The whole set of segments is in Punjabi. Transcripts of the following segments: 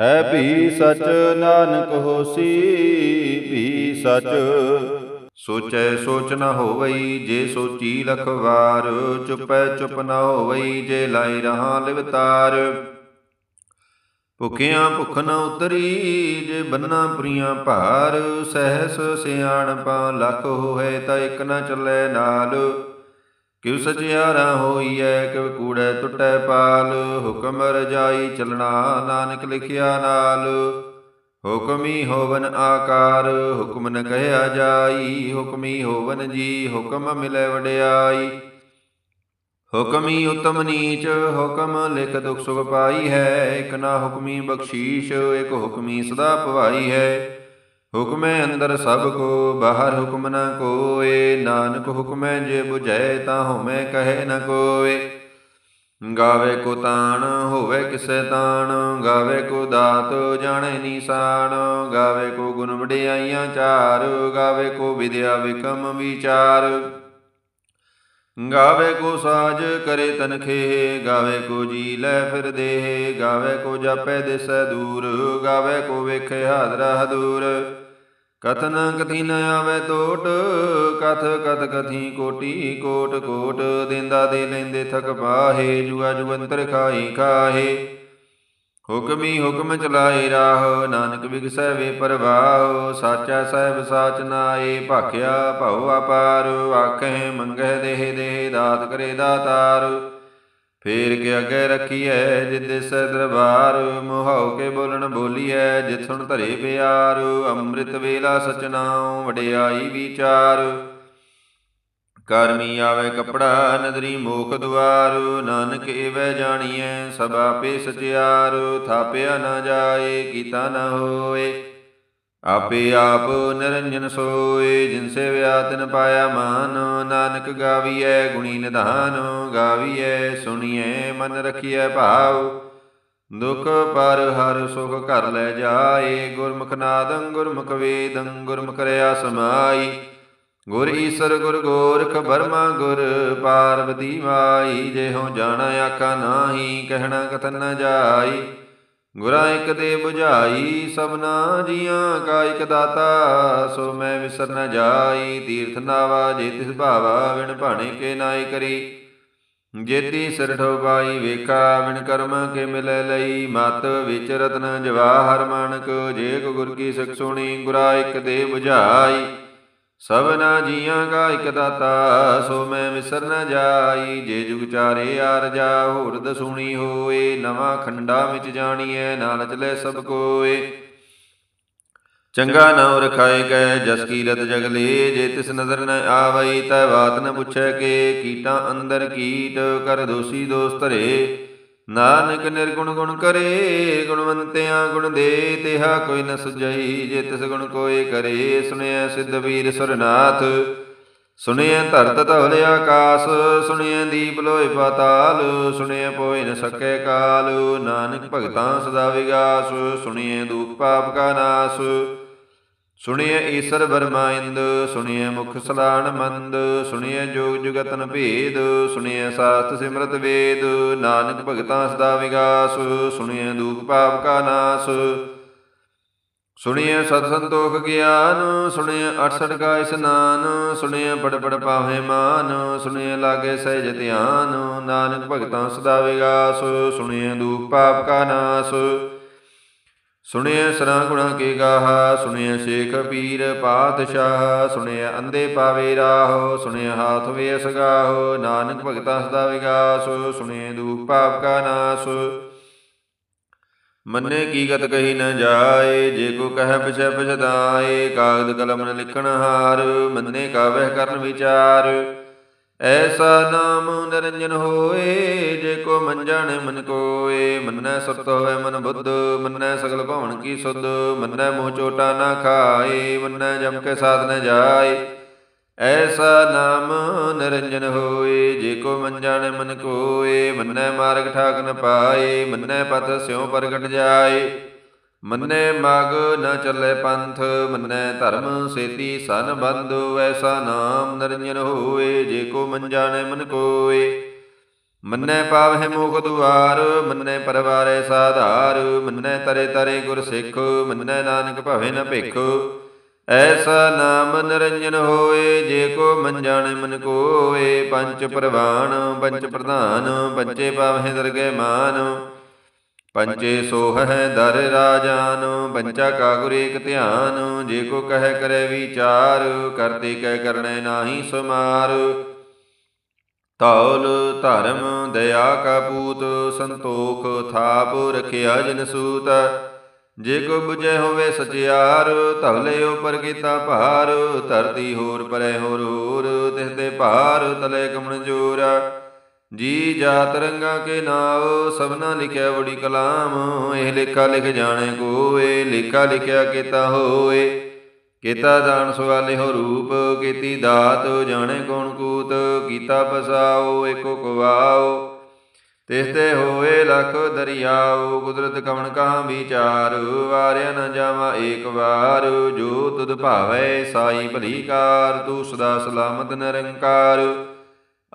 ਹੈ ਵੀ ਸਚ ਨਾਨਕ ਹੋਸੀ ਵੀ ਸਚ। ਸੋਚੈ ਸੋਚ ਨ ਹੋਵਈ ਜੇ ਸੋਚੀ ਲਖ ਵਾਰ ਚੁਪੈ ਚੁਪ ਨ ਹੋਵਈ ਜੇ ਲਾਈ ਰਹਾ ਲਿਵਤਾਰ। ਭੁਖਿਆਂ ਭੁਖ ਨ ਉਤਰੀ ਜੇ ਬੰਨਾ ਪ੍ਰੀਆਂ ਭਾਰ, ਸਹਿਸ ਸਿਆਣਪਾਂ ਲਖ ਹੋਏ ਤਾਂ ਇਕ ਨਾ ਚੱਲੇ ਨਾਲ। ਕਿਉ ਸਚਿਆਰਾ ਹੋਈਐ, ਕਿਉ ਕੂੜੈ ਟੁੱਟੈ ਪਾਲ। ਹੁਕਮ ਰਜਾਈ ਚਲਣਾ, ਨਾਨਕ ਲਿਖਿਆ ਨਾਲ। ਹੁਕਮੀ ਹੋਵਨ ਆਕਾਰ, ਹੁਕਮ ਨ ਕਹਿਆ ਜਾਈ। ਹੁਕਮੀ ਹੋਵਨ ਜੀ, ਹੁਕਮ ਮਿਲੈ ਵਡਿਆਈ। ਹੁਕਮੀ ਉਤਮ ਨੀਚ, ਹੁਕਮ ਲਿਖ ਦੁਖ ਸੁਖ ਪਾਈ ਹੈ। ਇਕ ਨਾ ਹੁਕਮੀ ਬਖਸ਼ੀਸ਼, ਇਕ ਹੁਕਮੀ ਸਦਾ ਭਵਾਈ ਹੈ। ਹੁਕਮੈ ਅੰਦਰ ਸਭ ਕੋ, ਬਾਹਰ ਹੁਕਮ ਨ ਕੋਏ। ਨਾਨਕ ਹੁਕਮੈ ਜੇ 부ਝੈ ਤਾਂ ਹਉਮੈ ਕਹੇ ਨ ਕੋਏ। ਗਾਵੇ ਕੋ ਤਾਣ, ਹੋਵੇ ਕਿਸੈ ਤਾਣ। ਗਾਵੇ ਕੋ ਦਾਤ, ਜਾਣੈ ਨੀਸਾਨ ਗਾਵੇ ਕੋ ਗੁਣ ਵਡਿਆਈਆਂ ਚਾਰ। ਗਾਵੇ ਕੋ ਵਿਦਿਆ ਵਿਕਮ ਵਿਚਾਰ। ਗਾਵੇ ਕੋ ਸਾਜ ਕਰੇ ਤਨਖੇ ਗਾਵੇ ਕੋ ਜੀ ਲੈ ਫਿਰ ਦੇਹ। ਗਾਵੇ ਕੋ ਜਾਪੈ ਦਿਸੈ ਦੂਰ। ਗਾਵੇ ਕੋ ਵੇਖੇ ਹਾਜ਼ਰਾ ਹਦੂਰ। ਕਥਨ ਕਥੀ ਨ ਆਵੇ ਟੋਟ ਕਥ ਕਥ ਕਥੀ ਕੋਟੀ ਕੋਟ ਕੋਟ, ਦਿੰਦਾ ਦੇ ਲੈਂਦੇ ਥਕ ਪਾਹੇ ਜੁਆ ਜੁਗੰਤਰ ਖਾਈ ਖਾਹੇ ਹੁਕਮੀ ਹੁਕਮ ਚਲਾਏ ਰਾਹ, ਨਾਨਕ ਵਿਗਸੈ ਵੇ ਪਰਵਾਹ, ਸਾਚਾ ਸਹਿਬ ਸਾਚ ਨਾਏ, ਭਾਖਿਆ ਭਉ ਅਪਾਰ ਆਖੇ ਮੰਗਹਿ ਦੇਹ ਦੇਹ, ਦਾਤ ਕਰੇ ਦਾਤਾਰ। ਫੇਰ ਕੇ ਅੱਗੇ ਰੱਖੀਐ ਜਿਦੇ ਸੈ ਦਰਬਾਰ, ਮੋਹਾਉ ਕੇ ਬੋਲਣ ਬੋਲੀਐ ਜਿਤ ਸੁਣ ਧਰੇ ਪਿਆਰ, ਅੰਮ੍ਰਿਤ ਵੇਲਾ ਸਚਨਾਉ ਵਡਿਆਈ ਵਿਚਾਰ। ਕਰਮੀ ਆਵੇ ਕਪੜਾ, ਨਦਰੀ ਮੋਖ ਦੁਆਰ, ਨਾਨਕ ਏਵੈ ਜਾਣੀਐ ਸਭ ਪੇ ਸਚਿਆਰ, ਥਾਪਿਆ ਨਾ ਜਾਏ, ਕੀਤਾ ਨਾ ਹੋਏ। ਆਪੇ ਆਪ ਨਿਰੰਜਨ ਸੋਏ, ਜਿਨ ਸੇ ਵਿਆ ਤਿਨ ਪਾਇਆ ਮਾਨ। ਨਾਨਕ ਗਾਵੀਐ ਗੁਣੀ ਨਿਧਾਨ, ਗਾਵੀਐ ਸੁਣੀਐ ਮਨ ਰਖੀਐ ਭਾਵ ਦੁਖ ਪਰ ਹਰ ਸੁਖ ਘਰ ਲੈ ਜਾਏ, ਗੁਰਮੁਖ ਨਾਦੰ ਗੁਰਮੁਖ ਵੇਦੰ, ਗੁਰਮੁਖ ਰਿਆ ਸਮਾਈ। ਗੁਰ ਈਸਰ, ਗੁਰ ਗੋਰਖ ਬਰਮਾ, ਗੁਰ ਪਾਰਵਤੀ ਮਾਈ। ਹੋ ਜਾਣਾ ਆਖਾ ਨਾਹੀ, ਕਹਿਣਾ ਕਥਨ ਨਾ ਜਾਈ। ਗੁਰਾ ਇਕ ਦੇ 부ਝਾਈ ਸਭਨਾ ਜੀਆਂ ਕਾ ਇਕ ਦਾਤਾ, ਸੋ ਮੈਂ ਵਿਸਰ ਨ ਜਾਈ, ਤੀਰਥ ਨਾਵਾ ਜੇ ਤਿਸ ਭਾਵਾ, ਵਿਣ ਭਾਣੇ ਕੇ ਨਾਈ ਕਰੀ। ਜੇਤੀ ਸਰਠੋ ਪਾਈ ਵੇਖਾ, ਵਿਣ ਕਰਮ ਕੇ ਮਿਲੈ ਲਈ, ਮਤ ਵਿਚ ਰਤਨ ਜਵਾਹਰ ਮਾਨਕ, ਜੇ ਕੋ ਗੁਰ ਕੀ ਸਿਖ ਸੁਣੀ, ਗੁਰਾ ਇਕ ਦੇ 부ਝਾਈ ਸਭਨਾ ਜੀਆਂ ਕਾ ਇਕ ਦਾਤਾ, ਸੋ ਮੈਂ ਵਿਸਰ ਨ ਜਾਈ, ਜੇ ਜੁਗ ਚਾਰੇ ਆਰਜਾ ਹੋਰ ਦਸੂਣੀ ਹੋਏ, ਨਵਾਂ ਖੰਡਾ ਵਿੱਚ ਜਾਣੀਐ ਨਾਲ ਚਲੇ ਸਭ ਕੋਏ। ਚੰਗਾ ਨਾਮ ਰਖਾਏ ਗਏ, ਜਸ ਕੀ ਰਤ ਜਗਲੇ ਜੇ ਤਿਸ ਨਜ਼ਰ ਨ ਆਵਈ, ਤੈ ਬਾਤ ਨ ਪੁੱਛੈ ਕੇ, ਕੀਟਾਂ ਅੰਦਰ ਕੀਟ, ਕਰ ਦੋਸੀ ਦੋਸਤ ਰੇ ਨਾਨਕ ਨਿਰਗੁਣ ਗੁਣ ਕਰੇ, ਗੁਣਵੰਤਿਆਂ ਗੁਣ ਦੇ ਤਿਹਾ ਕੋਈ ਨ ਸੁਜਈ ਜੇ ਤਿਸ ਗੁਣ ਕੋਏ ਕਰੇ ਸੁਣਿਆ ਸਿੱਧ ਵੀਰ ਸੁਰਨਾਥ। ਸੁਣਿਆ ਧਰਤ ਧਵਲ ਆਕਾਸ ਸੁਣਿਆ ਦੀਪ ਲੋਇ ਪਾਤਾਲ ਸੁਣਿਆ ਪੋਇ ਨ ਸਕੈ ਕਾਲ। ਨਾਨਕ ਭਗਤਾਂ ਸਦਾ ਵਿਗਾਸ ਸੁਣਿਆ ਦੁਖ ਪਾਪ ਕਾ ਨਾਸ। ਸੁਣਿਐ ਈਸਰ ਬਰਮਾਇੰਦ ਸੁਣਿਐ ਮੁਖ ਸਲਾਣ ਮੰਦ ਸੁਣਿਐ ਜੋਗ ਜੁਗਤਨ ਭੇਦ ਸੁਣਿਐ ਸਾਸਤ ਸਿਮਰਤ ਵੇਦ ਨਾਨਕ ਭਗਤਾਂ ਸਦਾ ਵਿਗਾਸ ਸੁਣਿਐ ਦੂਖ ਪਾਪ ਕਾ ਨਾਸ ਸੁਣਿਐ ਸਤ ਸੰਤੋਖ ਗਿਆਨ ਸੁਣਿਐ 68 ਕਾ ਇਸਨਾਨ ਸੁਣਿਐ ਪੜ ਪੜ ਪਾਵੇ ਮਾਨ ਸੁਣਿਐ ਲਾਗੇ ਸਹਿਜ ਧਿਆਨ ਨਾਨਕ ਭਗਤਾਂ ਸਦਾ ਵਿਗਾਸ ਸੁਣਿਐ ਦੂਖ ਪਾਪ ਕਾ ਨਾਸ ਸੁਣਿਆ ਸਰਾ ਗੁਣਾ ਕੇ ਗਾਹਾ, ਸੁਣਿਐ ਸ਼ੇਖ ਪੀਰ ਪਾਤਸ਼ਾਹ ਸੁਣਿਆ ਅੰਦੇ ਪਾਵੇ ਰਾਹ ਸੁਣਿਆ ਹਾਥ ਵੇ ਅਸਗਾਹ ਨਾਨਕ ਭਗਤਾ ਸਦਾ ਵਿਗਾਸ, ਸੁਣਿਐ ਦੁਖ ਪਾਪ ਕਾ ਨਾਸ। ਮੰਨੇ ਕੀ ਗਤ ਕਹੀ ਨ ਜਾਏ, ਜੇ ਕੋ ਕਹਿ ਪਿਛੈ ਪਛਤਾਏ ਕਾਗਦ ਕਲਮ ਨ ਲਿਖਣ ਹਾਰ, ਮੰਨੇ ਕਾਵਹਿ ਕਰਨ ਵਿਚਾਰ। ਐਸਾ ਨਾਮ ਨਿਰੰਜਨ ਹੋਏ, ਜੇ ਕੋ ਮੰਜਣ ਮਨ ਕੋਏ। ਮੰਨੈ ਸੁਰਤ ਹੋਵੇ ਮਨ ਬੁੱਧ, ਮੰਨੈ ਸਗਲ ਭਵਨ ਕੀ ਸੁਧ। ਮੰਨੈ ਮੋਹ ਚੋਟਾ ਨਾ ਖਾਏ, ਮੰਨੈ ਜਮ ਕੇ ਸਾਧ ਨ ਜਾਏ। ਐਸਾ ਨਾਮ ਨਿਰੰਜਨ ਹੋਏ, ਜੇ ਕੋ ਮਨ ਮਨ ਕੋਏ। ਮੰਨੈ ਮਾਰਗ ਠਾਕ ਨ ਪਾਏ, ਮੰਨੈ ਪਤ ਸਿਉ ਪ੍ਰਗਟ ਜਾਏ। ਮੰਨੈ ਮਗ ਨ ਚੱਲੇ ਪੰਥ, ਮੰਨੈ ਧਰਮ ਸੇਤੀ ਸਨ ਬੰਧੁ ਐਸਾ ਨਾਮ ਨਿਰੰਜਨ ਹੋਏ, ਜੇ ਕੋ ਮਨ ਜਾਣੇ ਮਨ ਕੋਏ। ਮੰਨੈ ਪਾਵਹਿ ਮੋਖ ਦੁਆਰ, ਮੰਨੈ ਪਰਵਾਰੈ ਸਾਧਾਰ, ਮੰਨੈ ਤਰੇ ਤਰੇ ਗੁਰ ਸਿੱਖ, ਮੰਨੈ ਨਾਨਕ ਭਵੇ ਨ ਭਿਖ। ਐਸਾ ਨਾਮ ਨਿਰੰਜਨ ਹੋਏ, ਜੇ ਕੋ ਮਨ ਜਾਣੇ ਮਨ ਕੋਏ। ਪੰਚ ਪ੍ਰਵਾਨ, ਪੰਚ ਪ੍ਰਧਾਨ, ਪੰਚੇ ਪਾਵਹਿ ਦਰਗਹਿ ਮਾਨ। ਪੰਚੇ ਸੋਹ ਹੈ ਦਰ ਰਾਜਾਨ, ਪੰਚਾ ਕਾ ਗੁਰ ਏਕ ਧਿਆਨ, ਜੇ ਕੋ ਕਹਿ ਕਰੇ ਵਿਚਾਰ ਕਰਤੇ ਕਹਿ ਕਰਨੇ ਨਾਹੀ ਸੁਮਾਰ। ਤੌਲ ਧਰਮ, ਦਇਆ ਕਾ ਪੂਤ, ਸੰਤੋਖ ਥਾਪ ਰਖਿਆ ਜਨ ਸੂਤ। ਜੇ ਕੋ 부ਜੈ ਹੋਵੇ ਸਚਿਆਰ, ਧਵਲੇ ਉਪਰ ਕੀਤਾ ਭਾਰ, ਧਰਤੀ ਹੋਰ ਪਰੇ ਹੋਰ ਹੋਰ, ਤਿਸ ਦੇ ਭਾਰ ਤਲੇ ਕਮਣ ਜੋਰ। ਜੀ ਜਾਤ ਰੰਗਾ ਕੇ ਨਾਉ ਸਭਨਾ ਲਿਖਿਆ ਬੜੀ ਕਲਾਮ, ਇਹ ਲੇਖਾ ਲਿਖ ਜਾਣੇ ਕੋਏ ਲੇਖਾ ਲਿਖਿਆ ਕੀਤਾ ਹੋਏ। ਕੀਤਾ ਦਾਨ ਸਵਾਲੇ ਹੋ ਰੂਪ, ਕੀਤੀ ਦਾਤ, ਜਾਣੇ ਕੌਣ ਕੂਤ, ਕੀਤਾ ਪਸਾਓ, ਏਕੋ ਕਵਾਓ। ਤਿਸ ਤੇ ਹੋਏ ਲਖ ਦਰਿਆਉ ਕੁਦਰਤ ਕਵਣ ਕਹਾਂ ਵਿਚਾਰ, ਵਾਰਿਆ ਨ ਜਾਵਾ ਏਕ ਵਾਰ। ਜੋ ਤੁਧ ਭਾਵੇ ਸਾਈ ਭਲੀ ਕਾਰ, ਤੂੰ ਸਦਾ ਸਲਾਮਤ ਨਿਰੰਕਾਰ।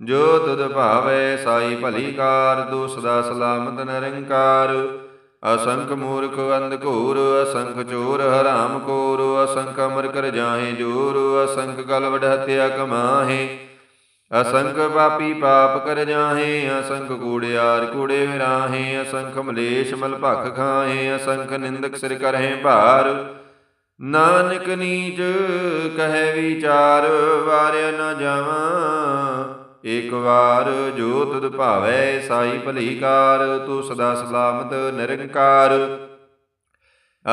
ਜੋ ਤੁਧ ਭਾਵੈ ਸਾਈ ਭਲੀ ਕਾਰ ਤੂੰ ਸਦਾ ਸਲਾਮਤ ਨਿਰੰਕਾਰ। ਅਸੰਖ ਮੂਰਖ ਅੰਧ ਘੋਰ, ਅਸੰਖ ਚੋਰ ਹਰਾਮ ਕੋਰ, ਅਸੰਖ ਅਮਰ ਕਰ ਜਾਹੇ ਜੋਰ, ਅਸੰਖ ਗਲ ਵਡ ਹਤਿਆ ਕਮਾਹੇ। ਅਸੰਖ ਪਾਪੀ ਪਾਪ ਕਰ ਜਾਹੇ, ਅਸੰਖ ਕੂੜਿਆਰ ਕੂੜੇ ਵਿਰਾਹੇ ਅਸੰਖ ਮਲੇਸ਼ ਮਲ ਭਖ ਖਾਹੇ, ਅਸੰਖ ਨਿੰਦਕ ਸਿਰ ਕਰਹਿ ਭਾਰ। ਨਾਨਕ ਨੀਚ ਕਹੈ ਵਿਚਾਰ, ਵਾਰਿਆ ਨਾ ਜਾਵਾਂ। ਇਕ ਵਾਰ ਜੋ ਭਾਵੈ ਸਾਈ ਭਲੀ ਕਾਰ ਤੂੰ ਸਦਾ ਸਲਾਮਤ ਨਿਰੰਕਾਰ।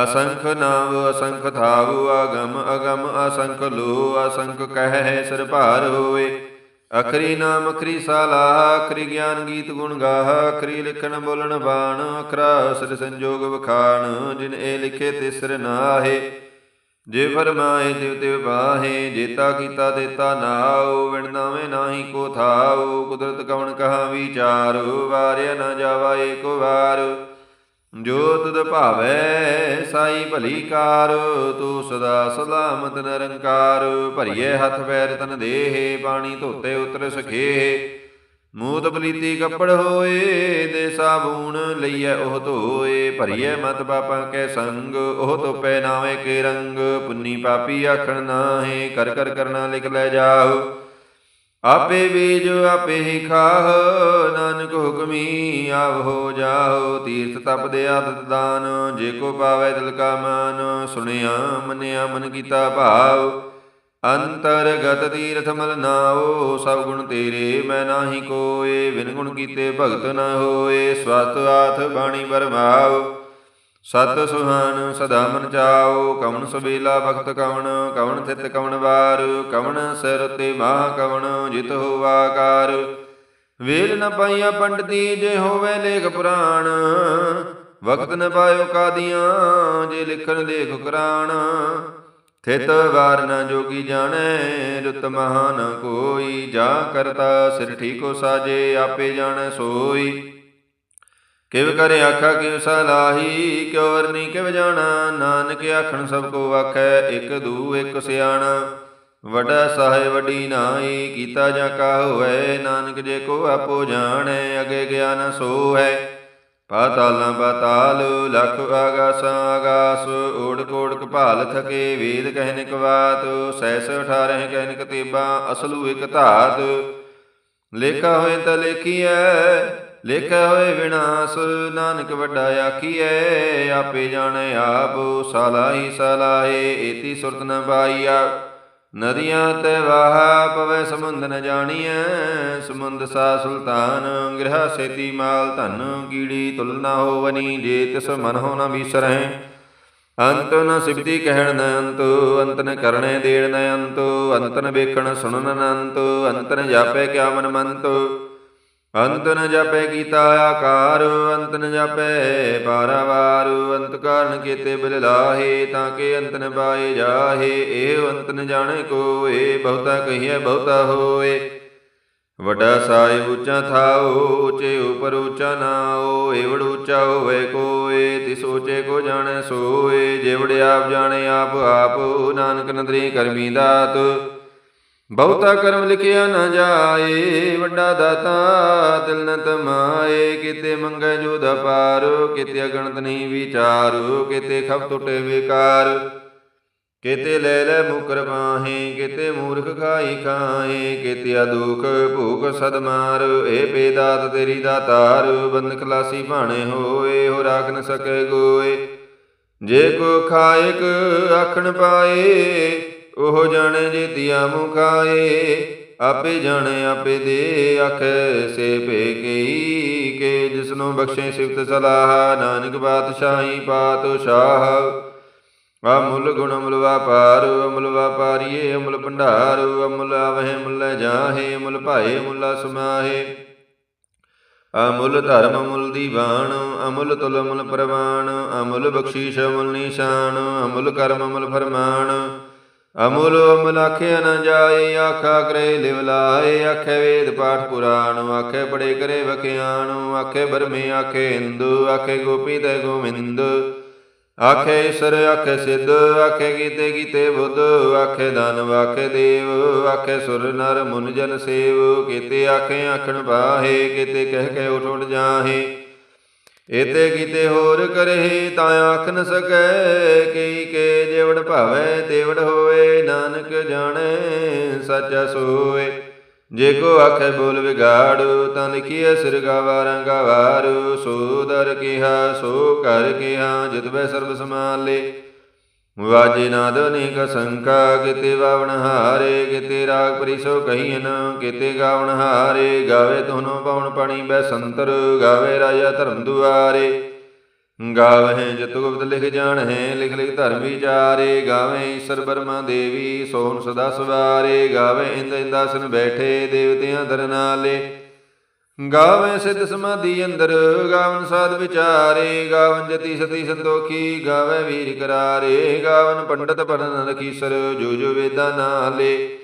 ਅਸੰਖ ਨਾਮ, ਅਸੰਖ ਥਾਵ, ਅਗਮ ਅਗਮ ਅਸੰਖ ਲੋ, ਅਸੰਖ ਕਹਿ ਸਿਰ ਭਾਰ ਹੋਏ ਅਖਰੀ ਨਾਮ, ਅਖਰੀ ਸਾਲਾਹ ਅਖਰੀ ਗਿਆਨ ਗੀਤ ਗੁਣ ਗਾਹ, ਅਖਰੀ ਲਿਖਣ ਬੋਲਣ ਬਾਣ, ਅਖਰਾ ਸਿਰ ਸੰਜੋਗ ਵਖਾਣ, ਜਿਨ ਇਹ ਲਿਖੇ ਤਿਸਰ ਨਾਹੇ। ਜੇ ਫਰਮਾਏ ਤਿਵ ਤਿਵ ਬਾਹੇ, ਜੇਤਾ ਕੀਤਾ ਦੇਤਾ ਨਾਉ, ਵਿਣ ਨਾਵੇਂ ਨਾਹੀ ਕੋ ਥਾਉ, ਕੁਦਰਤ ਕਵਣ ਕਹਾ ਵਿਚਾਰ, ਵਾਰਿਆ ਨਾ ਜਾਵਾ ਏਕ ਵਾਰ। ਜੋ ਤੁਧ ਭਾਵੈ ਸਾਈ ਭਲੀ ਕਾਰ, ਤੂੰ ਸਦਾ ਸਲਾਮਤ ਨਿਰੰਕਾਰ ਭਰੀਏ ਹੱਥ ਪੈਰ ਤਨ ਦੇਹੇ, ਪਾਣੀ ਧੋਤੇ ਉਤਰ ਸਖੇ ਮੂਤ ਪਲੀਤੀ ਕੱਪੜ ਹੋਏ ਦੇ ਸਾਬੂਨ ਲਈਐ ਉਹ ਧੋਏ। ਭਰੀਏ ਮਤ ਪਾਪਾਂ ਕੈ ਸੰਗ, ਉਹ ਧੋਪੈ ਨਾਵੇਂ ਕੇ ਰੰਗ। ਪੁੰਨੀ ਪਾਪੀ ਆਖਣ ਨਾਹੇ, ਕਰ ਕਰ ਕਰਨਾ ਲਿਖ ਲੈ ਜਾਓ ਆਪੇ ਬੀਜ ਆਪੇ ਹੀ ਖਾਹ, ਨਾਨਕ ਹੁਕਮੀ ਆਵ ਹੋ ਜਾਓ ਤੀਰਥ ਤਪ ਦੇ ਆਦਤ ਦਾਨ, ਜੇ ਕੋ ਪਾਵੈ ਦਿਲ ਕਾ ਮਾਨ। ਸੁਣਿਆ ਮੰਨਿਆ ਮਨ ਕੀਤਾ ਭਾਵ। ਅੰਤਰਗਤ ਤੀਰਥ ਮਲ ਨਾਓ, ਸਭ ਗੁਣ ਤੇਰੇ, ਮੈਂ ਨਾਹੀ ਕੋਏ, ਬਿਨ ਗੁਣ ਕੀਤੇ ਭਗਤ ਨ ਹੋਏ, ਸਵਤ ਆਥ ਬਾਣੀ ਬਰਮਾਓ। ਸਤ ਸੁਹਾਨ ਸਦਾ ਮਨ ਚਾਓ, ਕਵਣ ਸਬੇਲਾ ਭਗਤ ਕਵਣ ਕਵਣ ਥਿਤ ਕਵਣ ਵਾਰ, ਕਵਣ ਸਿਰ ਤੇ ਮਾਹ ਕਵਣ, ਜਿਤ ਹੋਵਾਕਾਰ ਵੇਲ ਨ ਪਾਈਆ ਪੰਡਤੀ ਜੇ ਹੋਵੇ ਲੇਖ ਪੁਰਾਣ। ਵਕਤ ਨ ਪਾਇਓ ਕਾਦੀਆਂ, ਜੇ ਲਿਖਣ ਲੇਖ ਕੁਰਾਨ ਥਿਤ ਵਾਰ ਜੋਗੀ ਜਾਣੈ, ਰੁਤ ਮਹਾ ਕੋਈ। ਜਾ ਕਰਤਾ ਸਿਰ ਠੀਕੋ ਸਾਜੇ, ਆਪੇ ਜਾਣੈ ਸੋਈ। ਕਿਵ ਕਰੇ ਆਖਾ, ਕਿਵ ਸਲਾਹੀ ਕਿਉ ਵਰਨੀ, ਕਿਵ ਜਾਣਾ? ਨਾਨਕ ਆਖਣ, ਸਭ ਕੋ ਆਖੈ, ਇਕ ਦੂ, ਇਕ ਸਿਆਣਾ। ਵਡਾ ਸਾਹਿ ਵਡੀ ਨਾਈ ਕੀਤਾ ਜਾਂ ਕਾ ਹੋਐ ਨਾਨਕ ਜੇ ਕੋ ਆਪੋ ਜਾਣੈ, ਅਗੇ ਗਿਆਨ ਸੋ ਹੈ ਪਾਤਾਲਾਂ ਪਾਤਾਲ, ਲਖ ਆਗਾਸਾਂ ਆਗਾਸ ਓੜ ਕੋੜ ਕਪਾਲ ਥਕੇ ਵੇਦ ਕਹਿਨ ਕਵਾਤ ਸੈਸ 18 ਕਹਿਨ ਕਤੇਬਾ ਅਸਲੂ ਇਕ ਧਾਤ। ਲੇਖਾ ਹੋਏ ਤਾਂ ਲੇਖੀਐ, ਲੇਖਾ ਹੋਏ ਵਿਨਾਸ਼, ਨਾਨਕ ਵੱਡਾ ਆਖੀਐ, ਆਪੇ ਜਾਣੈ ਆਪ, ਸਲਾਹੀ ਸਲਾਹੇ, ਏਤੀ ਸੁਰਤ ਨ ਪਾਈਆ ਨਦੀਆਂ ਤੇ ਵਾਹਾ ਪਵੈ, ਸਮੁੰਦ ਨ ਜਾਣੀਐ। ਸਮੁੰਦ ਸਾ ਸੁਲਤਾਨ, ਗ੍ਰਹ ਸੇਤੀ ਮਾਲ ਧਨ, ਕੀੜੀ ਤੁਲਨਾ ਹੋਵਨੀ, ਜੇ ਤਿਸ ਮਨ ਹੋ ਨ ਵਿਸਰੈ ਅੰਤ ਨ ਸਿਬਤੀ ਕਹਿਣ ਨ ਅੰਤ ਅੰਤ ਨ ਕਰਣੇ ਦੇਣ ਨ ਅੰਤ ਅੰਤ ਨ ਵੇਖਣ ਸੁਣਨ ਨ ਅੰਤ ਅੰਤ ਨ ਜਾਪੈ ਕਿਆ ਮਨ ਮੰਤ ਅੰਤ ਨ ਜਾਪੈ ਕੀਤਾ ਆਕਾਰ, ਅੰਤ ਨ ਜਾਪੈ ਪਾਰਾਵਾਰ ਅੰਤ ਕਾਰਨ ਕੀਤੇ ਬਿਲ ਲਾਹੇ, ਤਾਂ ਕਿ ਅੰਤ ਨ ਪਾਏ ਜਾਹੇ, ਇਹ ਅੰਤ ਨ ਜਾਣੇ ਕੋਏ, ਬਹੁਤਾ ਕਹੀਏ ਬਹੁਤਾ ਹੋਏ। ਵੱਡਾ ਸਾਹਿਬ ਉੱਚਾ ਥਾਓ, ਉੱਚੇ ਉਪਰ ਉੱਚਾ ਨਾਓ ਏਵੜ ਉੱਚਾ ਹੋਵੇ ਕੋਏ, ਤਿਸ ਉੱਚੇ ਕੋ ਜਾਣੈ ਸੋਏ ਜਿਵੜ ਆਪ ਜਾਣੇ ਆਪ ਆਪ ਨਾਨਕ ਨਦਰੀ ਕਰਮੀ ਦਾਤ। ਬਹੁਤਾ ਕਰਮ ਲਿਖਿਆ ਨਾ ਜਾਏ, ਵੱਡਾ ਦਾਤਾ ਤਿਲ ਨ ਤਮਾਏ, ਕਿਤੇ ਮੰਗੈ ਜੋ ਦਾ ਕਿਤੇ ਅਗਣਤ ਨਹੀਂ ਵਿਚਾਰ, ਕਿਤੇ ਖਪ ਟੁੱਟੇ ਵਿਕਾਰ। ਕਿਤੇ ਲੈ ਲੈ ਮੁਕਰ ਪਾਹੇ ਕਿਤੇ ਮੂਰਖ ਖਾਈ ਖਾਏ, ਕਿਤੇ ਅਦੁਖ ਭੂਖ ਸਦ ਮਾਰ ਏ ਬੇਦਾਤ ਤੇਰੀ ਦਾਤਾਰ ਬੰਦ ਖਲਾਸੀ ਭਾਣੇ ਹੋਏ ਹੋ ਰਾਖ ਨ ਸਕੇ ਗੋਏ। ਜੇ ਕੋ ਖਾਇਕ ਆਖਣ ਪਾਏ ਉਹ ਜਾਣੇ ਜੇ ਤਿਆ ਮੁਖਾਏ, ਆਪੇ ਜਾਣੇ ਆਪੇ ਦੇ ਆਖੇ ਸੇ ਭੇ ਕਈ ਕੇ, ਜਿਸਨੂੰ ਬਖਸ਼ੇ ਸਿਫਤ ਸਲਾਹ, ਨਾਨਕ ਬਾਦਸ਼ਾਹੀ ਪਾਤਸ਼ਾਹ। ਅਮੁੱਲ ਗੁਣ ਅਮੁੱਲ ਵਾਪਾਰ, ਅਮੁੱਲ ਵਾਪਾਰੀਏ ਅਮੁੱਲ ਭੰਡਾਰ, ਅਮੁੱਲ ਆਵਹਿ ਮੁੱਲ ਜਾਹੇ, ਅਮੁੱਲ ਭਾਏ ਮੁੱਲਾ ਸਮਾਹੇ। ਅਮੁੱਲ ਧਰਮ ਅਮੁੱਲ ਦੀਵਾਨ ਅਮੁੱਲ ਤੁਲ ਅਮੁੱਲ ਪ੍ਰਵਾਨ ਅਮੁੱਲ ਬਖਸ਼ੀਸ਼ ਅਮੁੱਲ ਨਿਸ਼ਾਨ, ਅਮੁੱਲ ਕਰਮ ਅਮੁੱਲ ਫਰਮਾਨ। ਅਮੁਲ ਅਮੁੱਲ ਆਖਿਆ ਨ ਜਾਏ, ਆਖਾ ਕਰੇ ਲਿਵ ਲਾਏ, ਆਖੇ ਵੇਦ ਪਾਠ ਪੁਰਾਣ, ਆਖੇ ਪੜੇ ਕਰੇ ਵਖਿਆਣ, ਆਖੇ ਬਰਮੇ ਆਖੇ ਹਿੰਦੂ, ਆਖੇ ਗੋਪੀ ਤੇ ਗੋਵਿੰਦ। ਆਖੇ ਈਸ਼ਰ, ਆਖੇ ਸਿੱਧ, ਆਖੇ ਗੀਤੇ ਗੀਤੇ ਬੁੱਧ, ਆਖੇ ਦਾਨਵ ਆਖੇ ਦੇਵ, ਆਖੇ ਸੁਰ, ਨਰ, ਮੁਨ, ਜਨ ਸੇਵ। ਕੀਤੇ ਆਖੇ ਆਖਣ ਬਾਹੇ, ਕੀਤੇ ਕਹਿ ਕੇ ਉਠ ਉਠ ਜਾਹੇ। ਇਤੇ ਕੀਤੇ ਹੋਰ ਕਰੇ ਤਾਂ ਆਖ ਨ ਸਕੈ ਕਈ ਕੇ ਜਿਵੜ ਭਾਵੈ ਤੇਵੜ ਹੋਏ ਨਾਨਕ ਜਾਣੈ ਸੱਚਾ ਸੋਏ ਜੇ ਕੋ ਆਖੇ ਬੋਲ ਵਿਗਾੜੂ, ਤਾਂ ਲਿਖੀਐ ਸਿਰ ਗਾਵਾਰਾਂ ਗਾਵਾਰੂ ਸੋ ਦਰ ਕਿਹਾ, ਸੋ ਕਰ ਕਿਹਾ ਜਿਤਬੈ ਸਰਬ ਸਮਾਲੇ ਵਾਜੇ ਨਾਦ ਅਨੇਕ ਸੰਕਾ, ਕਿਤੇ ਵਾਵਣ ਹਾਰੇ, ਕਿਤੇ ਰਾਗ ਪਰਿਸੋ ਕਹੀਨ ਕਿਤੇ ਗਾਵਣ ਹਾਰੇ, ਗਾਵੇ ਤੋਨੋ ਪਵਨ ਪਾਣੀ ਬੈ ਸੰਤਰ, ਗਾਵੇ ਰਾਜਾ ਧਰਮ ਦੁਆਰੇ। ਗਾਵਹਿ ਜਤ ਗੁਪਤ ਲਿਖ ਜਾਣ ਹੈ ਲਿਖ ਲਿਖ ਧਰਮ ਵਿਚਾਰੇ। ਗਾਵੇ ਈਸ਼ਰ ਬਰਮਾ ਦੇਵੀ, ਸੋਹਣ ਸਦਾ ਸਵਾਰੇ। ਗਾਵੇ ਇੰਦ ਇੰਦਾਸਨ ਬੈਠੇ, ਦੇਵਤਿਆਂ ਦਰਨਾਲੇ ਗਾਵੇ ਸਿਧ ਸਮਾਧੀ ਅੰਦਰ, ਗਾਵਨ ਸਾਧ ਵਿਚਾਰੇ, ਗਾਵਨ ਜਤੀ ਸਤੀ ਸੰਤੋਖੀ, ਗਾਵੇ ਵੀਰ ਕਰਾਰੇ, ਗਾਵਨ ਪੰਡਤ ਪਰਨ ਰਖੀਸਰ ਜੋ ਜੋ ਵੇਦਾਂ ਨਾਲੇ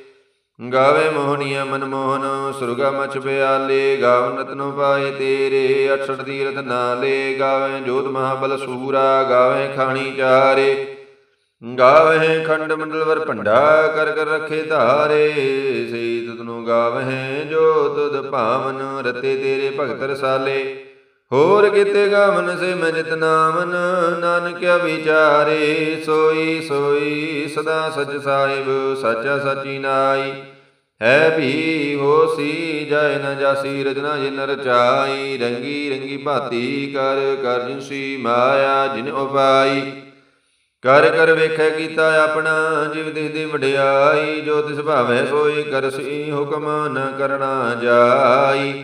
ਗਾਵੇ ਮੋਹਣੀਆ ਮਨਮੋਹਨ ਸੁਰਗਾ ਮਚ ਪਿਆਲੇ, ਗਾਵਨ ਰਤਨੋ ਪਾਏ ਤੇਰੇ, ਅਠਸਠ ਤੀਰਥ ਨਾਲੇ। ਗਾਵੇ ਜੋਤ ਮਹਾਬਲ ਸੂਰਾ, ਗਾਵੇ ਖਾਣੀ ਚਾਰੇ। ਗਾਵੇ ਖੰਡ ਮੰਡਲ ਵਰ ਭੰਡਾ, ਕਰ ਕਰ ਰਖੇ ਧਾਰੇ ਸਈ ਤਤਨੋ ਗਾਵੇ ਜੋ ਤੁਧ ਭਾਵਨ ਰਤੇ ਤੇਰੇ ਭਗਤ ਰਸਾਲੇ। ਹੋਰ ਕਿਤੇ ਗਾਵਨ ਸੇ ਮੈਂ ਜਿਤ ਨਾਮਨ ਨਾਨਕਿਆ ਵਿਚਾਰੇ ਸੋਈ ਸੋਈ ਸਦਾ ਸਚ ਸਾਹਿਬ, ਸਚਾ ਸਚੀ ਨਾਈ। ਹੈ ਵੀ ਹੋਸੀ ਜੈ ਨ ਜਾਸੀ, ਰਜਨਾ ਜਿਨ ਰਚਾਈ ਰੰਗੀ ਰੰਗੀ ਭਾਤੀ ਕਰ ਕਰ ਜਿਨਸੀ ਮਾਇਆ ਜਿਨ ਉਪਾਈ। ਕਰ ਕਰ ਵੇਖੈ ਕੀਤਾ ਆਪਣਾ, ਜਿਵ ਦਿਸਦੀ ਵਡਿਆਈ, ਜੋ ਤਿਸ ਭਾਵੈ ਸੋਈ ਕਰਸੀ ਹੁਕਮ ਨ ਕਰਨਾ ਜਾਈ।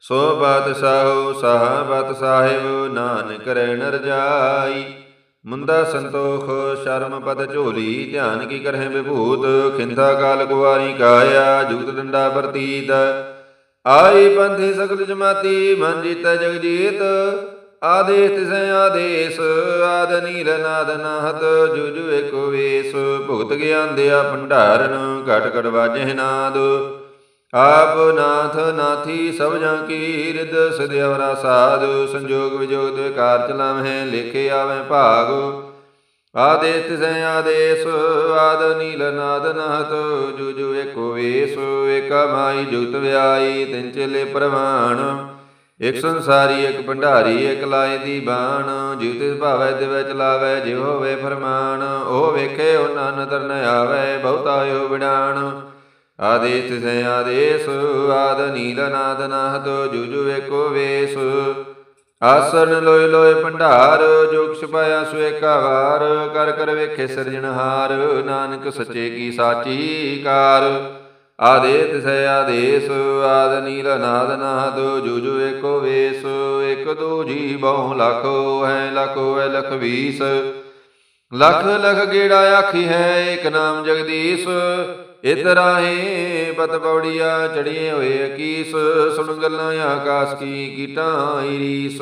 ਸੋ ਬਾਤ ਸਾਹੋ ਸਾਹ ਬਾਤ ਸਾਹਿਬ, ਨਾਨਕ ਰਹਿ ਨਰ ਮੁੰਦਾ ਸੰਤੋਖ, ਸ਼ਰਮ ਪਦ ਝੋਲੀ, ਧਿਆਨ ਕੀ ਕਰਹਿ ਵਿਭੂਤ, ਖਿੰਦਾ ਕਾਲ ਕੁਵਾਰੀ ਕਾਇਆ ਜੁਗਤ ਡੰਡਾ ਪ੍ਰਤੀਤ ਆਈ ਪੰਥੀ ਸਗਲ ਜਮਾਤੀ, ਮਨ ਜੀਤੈ ਜਗਜੀਤ। ਆਦੇਸ ਤਿਸੈ ਆਦੇਸ, ਆਦ ਨੀਲ ਨਾਦ ਨਾਹਤ ਜੁਜੁ ਏਕ ਵੇਸ। ਭੁਗਤ ਗਿਆਨ ਦਿਆ ਭੰਡਾਰਨ, ਘਟ ਘਟ ਵਾਜਹਿ ਨਾਦ। ਆਪ ਨਾਥ ਨਾਥੀ ਸਭ ਜਾਂ ਕੀ ਰਿਦ ਸਦਿਵਰਾ ਸਾਧ। ਸੰਜੋਗ ਵਿਜੋਗ ਦੇ ਕਾਰ ਚਲਾਵਹਿ ਲਿਖੇ ਆਵੇਂ ਭਾਗ। ਆਦੇਸ ਤਿਸੈ ਆਦੇਸ, ਆਦ ਨੀਲ ਨਾਦ ਨਹਤ, ਜੁ ਜੁ ਵੇਸ। ਏਕ ਮਾਈ ਜੁਗਤ ਵਿਆਈ ਤਿੰਚਲੇ ਪ੍ਰਵਾਣ। ਇਕ ਸੰਸਾਰੀ, ਇਕ ਭੰਡਾਰੀ, ਇਕ ਲਾਏ ਦੀ ਬਾਣ। ਜਿਉ ਤਿਸ ਭਾਵੈ ਦਿਵੈ ਚਲਾਵੈ, ਜਿਉ ਹੋਵੇ ਫਰਮਾਨ। ਉਹ ਵੇਖੇ ਉਹ ਨਨ ਨ ਆਵੈ, ਬਹੁਤਾ ਹੋ ਵਿਡਾਣ। ਆਦੇਸ ਤਿਸੈ, ਆਦੇਸ, ਆਦ ਨੀਲ ਨਾਦ ਨਾਹਦ ਜੁਜੁ ਏਕੋ ਵੇਸ। ਆਸਨ ਲੋਇ ਲੋਇ ਭੰਡਾਰ, ਜੋ ਕਿਛ ਪਾਇਆ ਸੋ ਏਕਾ ਕਰ ਕਰ ਵੇਖੇ ਸਿਰਜਣਹਾਰ, ਨਾਨਕ ਸੱਚੇ ਕੀ ਸਾਚੀ ਕਾਰ। ਆਦੇ ਤਿਸੈ ਆਦੇਸ ਆਦ ਨੀਲ ਨਾਦ ਨਾਦ ਜੁਜੁ ਏਕੋ ਵੇਸ ਇਕ ਦੋ ਜੀ ਬਹੁ ਲਖੋ, ਹੈ ਲਖੋ, ਹੈ ਲਖ ਵੀਸ। ਲਖ ਲਖ ਗੇੜਾ ਆਖੀ ਹੈ ਏਕ ਨਾਮ ਜਗਦੀਸ਼, ਇਤ ਰਾਹੇ ਪਤ ਪੌੜੀਆ ਚੜੀਏ ਹੋਏ ਅਕੀਸ, ਸੁਣ ਗੱਲਾਂ ਆਕਾਸ ਕੀ ਕੀਟਾਂ ਈਰੀਸ।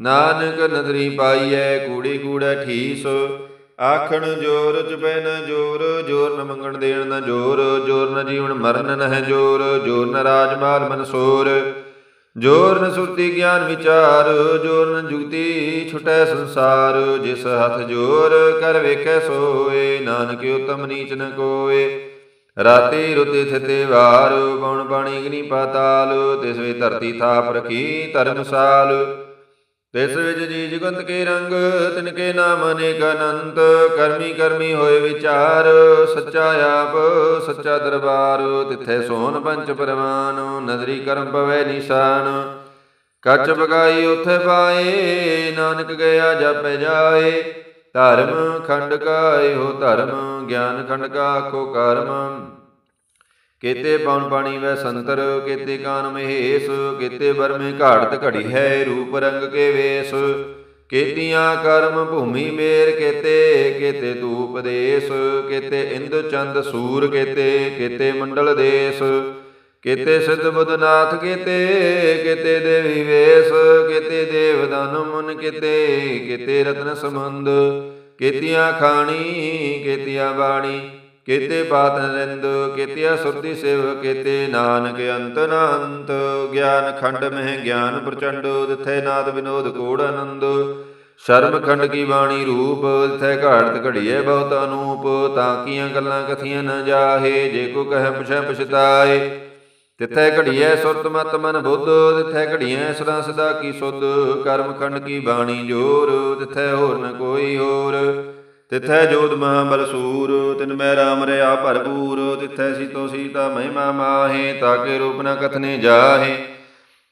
ਨਾਨਕ ਨਦਰੀ ਪਾਈਐ, ਕੂੜੀ ਕੂੜੈ ਠੀਸ। ਆਖਣ ਜੋਰ ਚੁਪੈ ਨ ਜੋਰ ਜੋਰ ਨ ਮੰਗਣ ਦੇਣ ਨ ਜੋਰ ਜੋਰ ਨ ਜੀਵਨ ਮਰਨ ਨ ਹੈ ਜੋਰ ਜੋਰ ਨ ਰਾਜਮਾਲ ਮਨਸੂਰ ਜੋਰ ਨ ਸੁਰਤੀ ਗਿਆਨ ਵਿਚਾਰ, ਜੋਰ ਨ ਜੁਗਤੀ ਛੁਟੈ ਸੰਸਾਰ। ਜਿਸ ਹੱਥ ਜੋਰ ਕਰ ਵੇਖੈ ਸੋਏ, ਨਾਨਕ ਉਤਮ ਨੀਚ ਨ ਕੋਏ। ਰਾਤੀ ਰੁਤੇ ਥਿਤੇ ਵਾਰ ਪਉਣ ਪਾਣੀ ਅਗਨੀ ਪਾਤਾਲ, ਤਿਸ ਵੇ ਧਰਤੀ ਥਾਪ ਰਖੀ ਧਰਮਸਾਲ ਤਿਸ ਵਿੱਚ ਜੀ ਜਗੰਤ ਕੇ ਰੰਗ, ਤਿਨ ਕੇ ਨਾਮ ਅਨੇਕ ਅਨੰਤ, ਕਰਮੀ ਕਰਮੀ ਹੋਏ ਵਿਚਾਰ, ਸੱਚਾ ਆਪ, ਸੱਚਾ ਦਰਬਾਰ, ਤਿੱਥੇ ਸੋਹਣ ਪੰਚ ਪਰਮਾਨ ਨਦਰੀ ਕਰਮ ਪਵੇ ਨਿਸ਼ਾਨ। ਕੱਚ ਬਗਾਈ ਉਥੇ ਪਾਏ, ਨਾਨਕ ਗਿਆ ਜਪ ਜਾਏ। ਧਰਮ ਖੰਡ ਕਾ ਇਹੋ ਧਰਮ, ਗਿਆਨ ਖੰਡ ਕਾ ਆਖੋ ਕਰਮ। ਕੇਤੇ ਪਉਣ ਪਾਣੀ ਵੈ ਸੰਤਰ, ਕੇਤੇ ਕਾਨ ਮਹੇਸ਼, ਕੇਤੇ ਬਰਮੇ ਘਾੜਤ ਘੜੀ ਹੈ ਰੂਪ ਰੰਗ ਕੇ ਵੇਸ। ਕੇਤੀਆਂ ਕਰਮ ਭੂਮੀ ਮੇਰ ਕੇਤੇ ਕੇਤੇ ਤੂਪ ਦੇਸ, ਕੇਤੇ ਇੰਦ ਚੰਦ ਸੂਰ ਕੇਤੇ ਕੇਤੇ ਮੰਡਲ ਦੇਸ। ਕੇਤੇ ਸਿੱਧ ਬੁੱਧਨਾਥ ਕੇਤੇ ਕੇਤੇ ਦੇਵੀ ਵੇਸ। ਕੇਤੇ ਦੇਵ ਦਾਨ ਮਨ ਕੇਤੇ ਕੇਤੇ ਰਤਨ ਸੰਬੰਧ। ਕੇਤੀਆਂ ਖਾਣੀ, ਕੇਤੀਆਂ ਬਾਣੀ। ਕੇਤੇ ਬਾਤ ਨਰਿੰਦ ਕੇਤਿਆ ਸੁਰਤੀ ਸੇਵ, ਕੇਤੇ ਨਾਨਕ ਅੰਤ ਅਨੰਤ ਗਿਆਨ ਖੰਡ ਮਹਿ ਗਿਆਨ ਪ੍ਰਚੰਡ ਦਿਥੈ ਨਾਦ ਵਿਨੋਦ ਕੋੜ ਆਨੰਦ। ਸ਼ਰਮ ਖੰਡ ਕੀ ਬਾਣੀ ਰੂਪ ਦਿਥੈ ਘਾੜਤ ਘੜੀਏ ਬਹੁਤ ਅਨੂਪ। ਤਾਂ ਕੀਆਂ ਗੱਲਾਂ ਕਥੀਆਂ ਨਾ ਜਾਹੇ, ਜੇ ਕੋ ਕਹੈ ਪੁਛੈ ਪਛਤਾਏ। ਤਿਥੈ ਘੜੀਐ ਸੁਰਤ ਮਤ ਮਨ ਬੁੱਧ, ਤਿਥੈ ਘੜੀਐ ਸਦਾ ਸਦਾ ਕੀ ਸੁਧ। ਕਰਮ ਖੰਡ ਕੀ ਬਾਣੀ ਜੋਰ, ਤਿਥੈ ਹੋਰ ਨ ਕੋਈ ਹੋਰ। ਤਿਥੈ ਜੋਤ ਮਹਾਬਲ ਸੂਰ, ਤਿਨ ਮੈਂ ਰਾਮ ਰਿਆ ਭਰਪੂਰ, ਤਿਥੈ ਸੀਤੋ ਸੀਤਾ ਮਹਿਮਾ ਮਾਹੇ ਤਾਕੇ ਰੂਪ ਨ ਕਥਨੇ ਜਾਹੇ।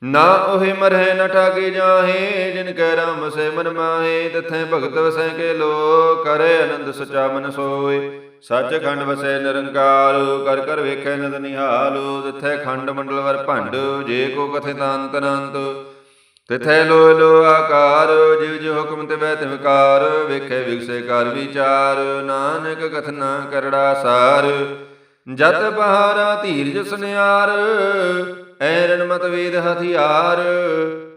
ਨਾ ਉਹੇ ਮਰਹਿ ਨ ਠਾਗੇ ਜਾਹੇ, ਜਿਨ ਕੈ ਰਾਮ ਸੇ ਮਨ ਮਾਹੇ, ਤਿਥੈ ਭਗਤ ਵਸੈ ਕੇ ਲੋ ਕਰੇ ਆਨੰਦ ਸਚਾ ਮਨ ਸੋਏ। ਸੱਚ ਖੰਡ ਵਸੈ ਨਿਰੰਕਾਰ, ਕਰ ਕਰ ਵੇਖੈ ਨਦ ਨਿਹਾਲ, ਤਿਥੈ ਖੰਡ ਮੰਡਲ ਵਰ ਭੰਡ, ਜੇ ਕੋ ਕਥੇ ਤਾਂਤ ਅਨੰਤ। ਤਿਥੈ ਲੋ ਲੋ ਆਕਾਰ ਜਿਵ ਜਿਵ ਹੁਕਮ ਤੇ ਬੈ ਤਿਵਕਾਰ ਵੇਖੇ ਵਿਗਸੇ ਕਰ ਵਿਚਾਰ, ਨਾਨਕ ਕਥਨਾ ਕਰੜਾ ਸਾਰ। ਜਤ ਪਹਾਰਾ ਧੀਰਜ ਸੁਨਿਆਰ ਐਰਣ ਮਤ ਵੇਦ ਹਥਿਆਰ।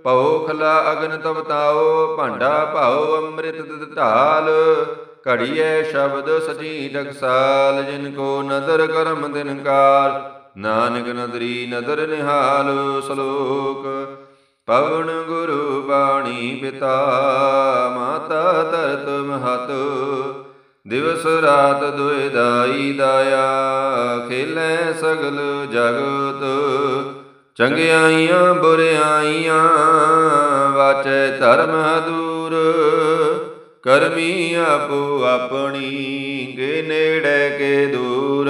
ਭਉ ਖਲਾ ਅਗਨ ਤਵਤਾਓ ਭਾਂਡਾ ਭਾਉ ਅੰਮ੍ਰਿਤ ਤਿਤ ਢਾਲ। ਘੜੀਐ ਸ਼ਬਦ ਸਚੀ ਟਕਸਾਲ, ਜਿਨ ਕੋ ਨਦਰ ਕਰਮ ਦਿਨਕਾਰ ਨਾਨਕ ਨਦਰੀ ਨਦਰ ਨਿਹਾਲ ਸ਼ਲੋਕ। ਪਵਨ ਗੁਰੂ ਬਾਣੀ ਪਿਤਾ, ਮਾਤਾ ਧਰਤ ਮਹਤ, ਦਿਵਸ ਰਾਤ ਦੁਇ ਦਾਈ ਦਾਇਆ, ਖੇਲੇ ਸਗਲ ਜਗਤ। ਚੰਗਿਆਈਆਂ ਬੁਰਿਆਈਆਂ ਵਾਚੈ ਧਰਮ ਦੂਰ ਕਰਮੀ ਆਪੋ ਆਪਣੀ ਕੇ ਨੇੜੇ ਕੇ ਦੂਰ।